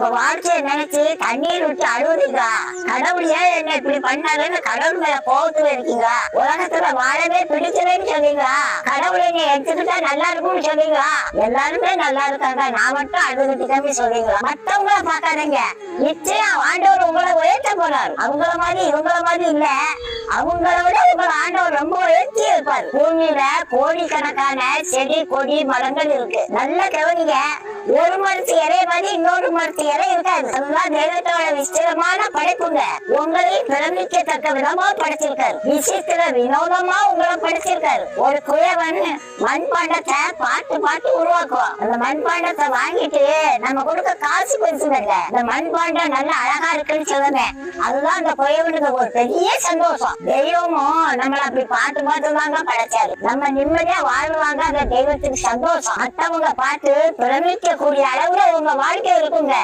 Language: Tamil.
உங்க வாழ்க்கைய நினைச்சு கண்ணீர் விட்டு அழுவுறீங்க கடவுள் ஏன் என்ன இப்படி பண்ணாருன்னு கடவுள் மேல கோபத்துல இருக்கீங்க? உலகத்துல வாழவே பிடிச்சதுன்னு சொன்னீங்க கடவுள் என்ன எடுத்துக்கிட்டா நல்லா இருக்கும்னு சொன்னீங்க எல்லாருமே நல்லா இருக்காங்க. நான் மட்டும் அழுதுகிட்டு சொல்றீங்க மத்தவங்கள பாக்காதீங்க நிச்சயம் ஆண்டவர் உங்களை உயர்த்த போறார். அவங்கள மாதிரி இவங்கள மாதிரி இல்ல. அவங்கள விட உங்களை ஆண்டவர் ரொம்ப உயர்த்தி இருப்பார் பூமியில கோடிக்கணக்கான செடி கொடி மரங்கள் இருக்கு. நல்ல கவனிங்க. ஒரு மரத்து இலை மாதிரி இன்னொரு மரத்து இறை இருக்காது. அதுதான் தெய்வத்தோட விசித்திரமான படைப்புங்க. உங்களை பிரமிக்கத்தக்க விதமா படைச்சிருக்காரு. விசித்திர வினோதமா உங்களை படைச்சிருக்காரு. ஒரு குயவன் மண்பாண்டத்தை பாட்டு பாட்டு உருவாக்குவோம் அந்த மண்பாண்டத்தை வாங்கிட்டு நம்ம கொடுக்க காசு பெருசுங்க இல்ல இந்த மண்பாண்டம் நல்ல அழகா இருக்குன்னு சொல்லுங்க. அதுதான் அந்த குயவனுக்கு ஒரு பெரிய சந்தோஷம். தெய்வமும் நம்மள அப்படி பார்த்து பார்த்து படைச்சாரு நம்ம நிம்மதியா வாழ்வாங்க அந்த தெய்வத்துக்கு சந்தோஷம். மத்தவங்க பார்த்து பிரமிக்க கூடிய அளவுல உங்க வாழ்க்கை இருக்குங்க.